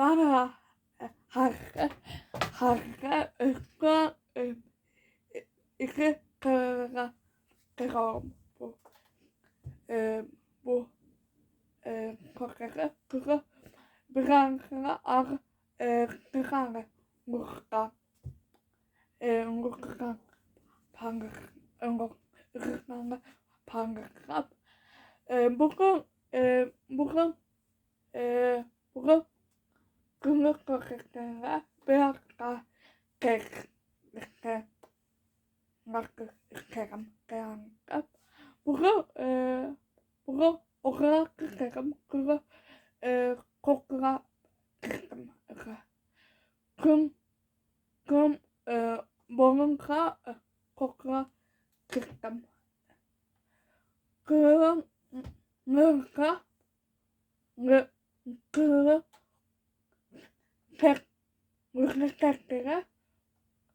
bana harika harika ıkla iki kara kıram bu e, bu e, kara kara bırakla ar e, kara murka e, murka pang murka pang e, bugün e, bugün e, bugün günlük kırıklara biraz daha kek nakı kekem kekem bugün e, bugün okula kekem kuru e, kokula kekem gün gün e, bonunka kokula kekem gün nırka tek mükteklere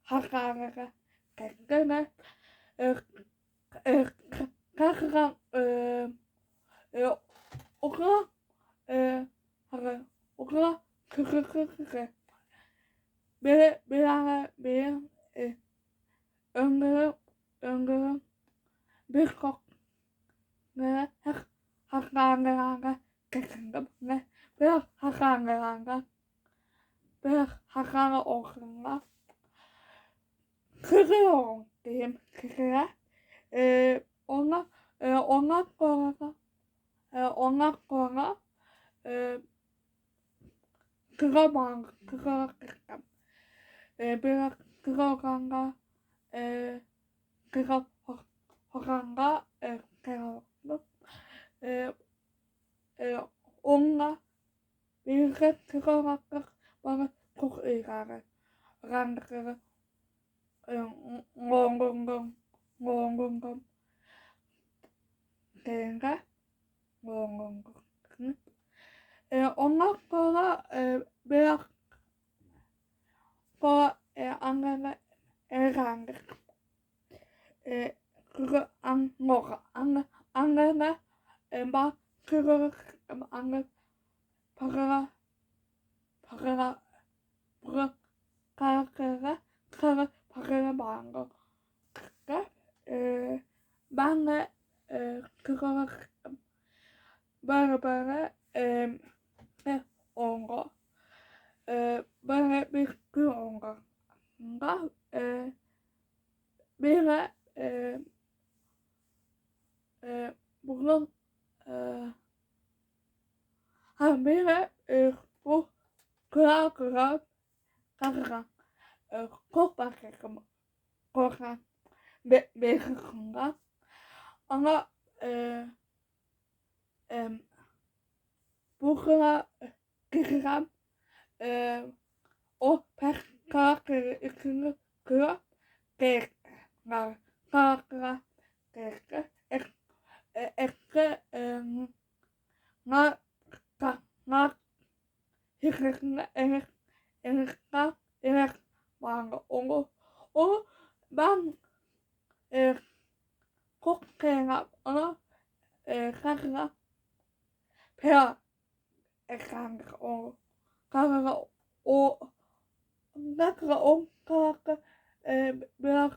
hakarete teklere kakra okula hara okula kıkı kıkı bir ara bir öngörü öngörü bir kok ne hakarete kesinlikle ne bir bir hakara okula kırıyorum diyeyim kırığa. Ee, ona e, ondan sonra e, ondan sonra e, kıramam kıramam. E, bir kıramam e, kıram horanga e, kıramam. E, e, onunla bir kıramam bana çok iyi geldi. Randıkları ngon ngon ngon ngon ngon ngon Denga ngon ngon ngon e, Ondan sonra e, biraz sonra e, anneme evlendik. E, kuru anne anne anneme e, ben kuru anne para para para para para para para bango para e, ben de e, kuru bara bara e, ne ongo e, bara bir kuru ongo nga e, bir e, e, bunun e, ha bir e, bu kral kral kral e, kok bakıyorum korkan be bekliyorum ama e, e, bu kral kral e, o pek karakteri ikinci kral kekler karakteri kekler ek ek e, na ka na hikmetine emek emekler emek. Var onu o ben e, çok kıyam ona e, kanka. Pera kanka o kanka o kanka o kanka e, biraz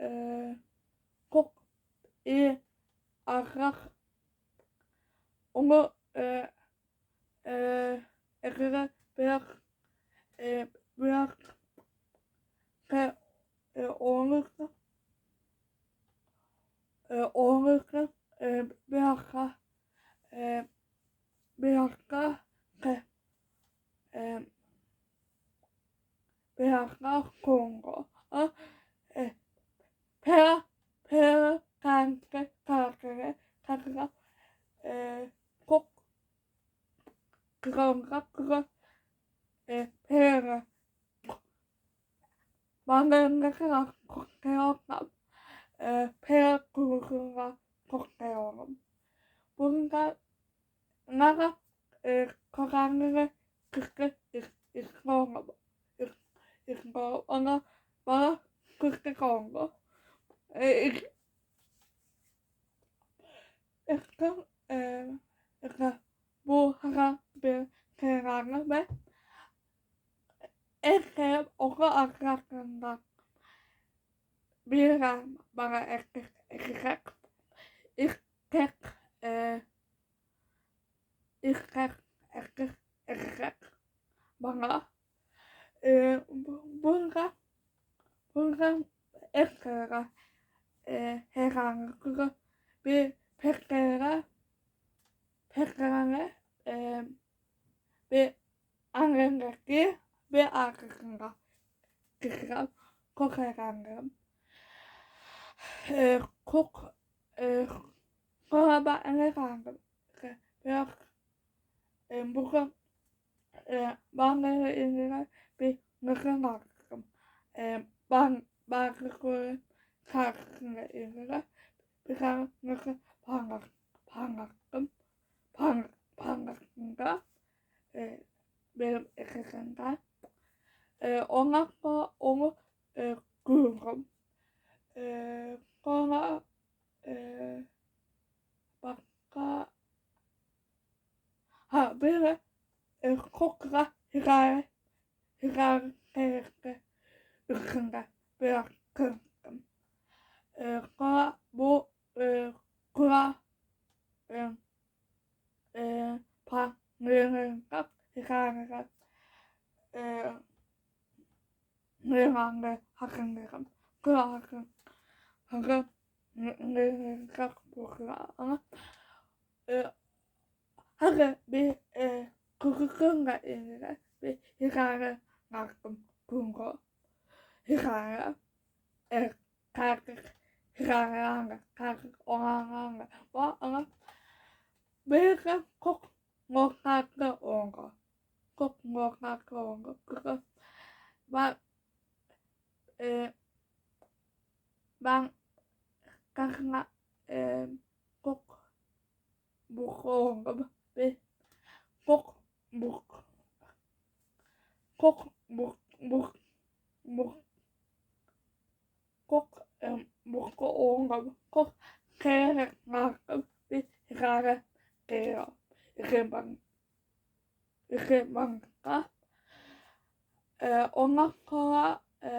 e, çok iyi arkadaş. Onu e, e, ekle biraz e, biraz e, e, onlukla. E, onlukla e, biraz e, biraz e, e, biraz Kongo a, e, pera pera kanka kanka kanka e, kok kanka kanka e, pera Mandalindaki kokteyorsam ee, e, peynir kurusundan kokteyorum. Bunda nara e, kokanını kırkı istiyorum. İstiyorum. Ona bana kırkı kondu. E, İstim e, e, bu herhangi bir kararını ve Ik okul arkasından bir an bana ik ik erkek ik erkek bana kıkırım kokarım e, kok e, sonra ben ne kandım biraz e, bugün e, ben de indire bir nıkın arkadaşım e, ben bakıyorum karşısında indire bir tane nıkın pangar pangarım pang pangarında e, benim ekranımda e, ondan sonra onu e, görürüm e, sonra e, başka ha böyle e, kokla hikaye hikaye hikaye ırkında bırakırım e, sonra bu e, kura e, e, panırında hikaye e, Nederlanden hakkında kura hakkında hakkında Nederlanda kura e, Hake bir e, kukukunga inile bir hikaye nakkım kungo hikaye kakik hikaye anga kakik oranga wa anga Beke kok ngokake onga kok ngokake onga kuka ben e, ben kakna e, kok bu onga bir kok bu kok bu bu bu kok em bu ko onga kok kere nakkım bir hikaye kere ikemang ikemanga e, ondan sonra e,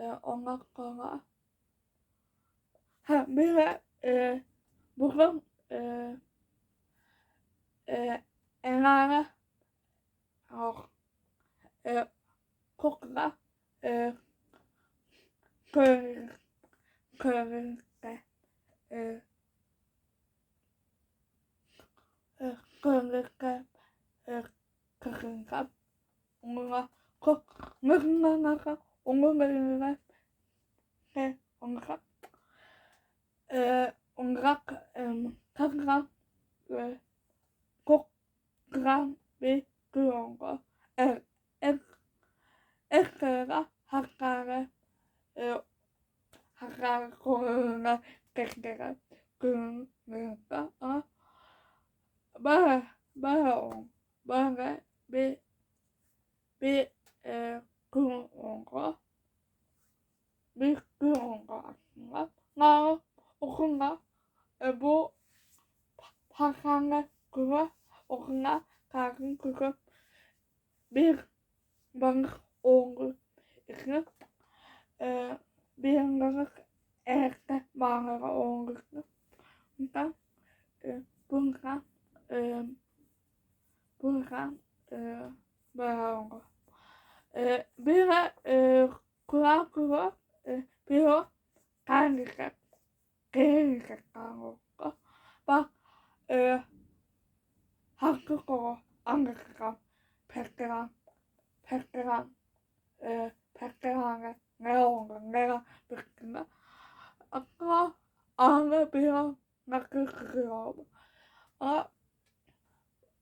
e, ondan sonra ha bir de e, buradan e, e, enane yok e, kokla e, köyde köyde e, e, köyde e, kırınca ona kok mırna Ongerak, ne? Ongerak, äh, ee, ongerak, ähm, kakra, äh, kokra, ve, kıyonga, er, er, erkara, hakara, äh, e, hakara, korona, kekera, kıyonga, a, bara, bara, on, bara, be, be, äh, Honka. Büyük bir honka aslında. Nağıl okulda e, bu pakanlı kuru okulda kalkın kuru bir balık oğlu iki e, bir balık erkek balığı oğlu da e, bunga e, bunga e, bayağı oğlu. E, bira, e, kura, kura, e, bira, kanika, kanika, kanka, ba, e, hakka kora, angaka, pekkeran, pekkeran, e, pekkeran, neonga, nera, pekkeran, akka, anga, bira, nakakakakak, a,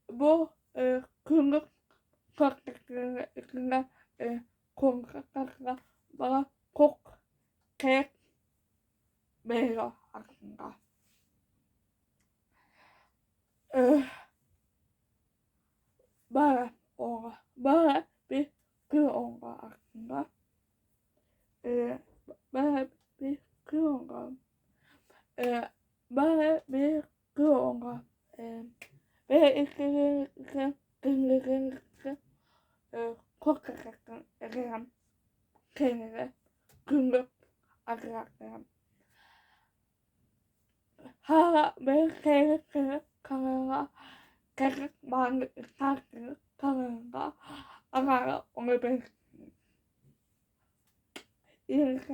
bu, e, kırmızı paketlerinde içinde e, konuşaklarla bana çok kek veriyor aslında. E, bana ona, bana bir kır ona aslında. E, bana bir kır ona. E, bana bir kır ona. E, ve iki, iki, iki, iki, iki, kokakakakakam kendine günlük arkadaşlarım. Hala bir kere kere kanala gerek bana takdir kanala ama onu ben İyi ki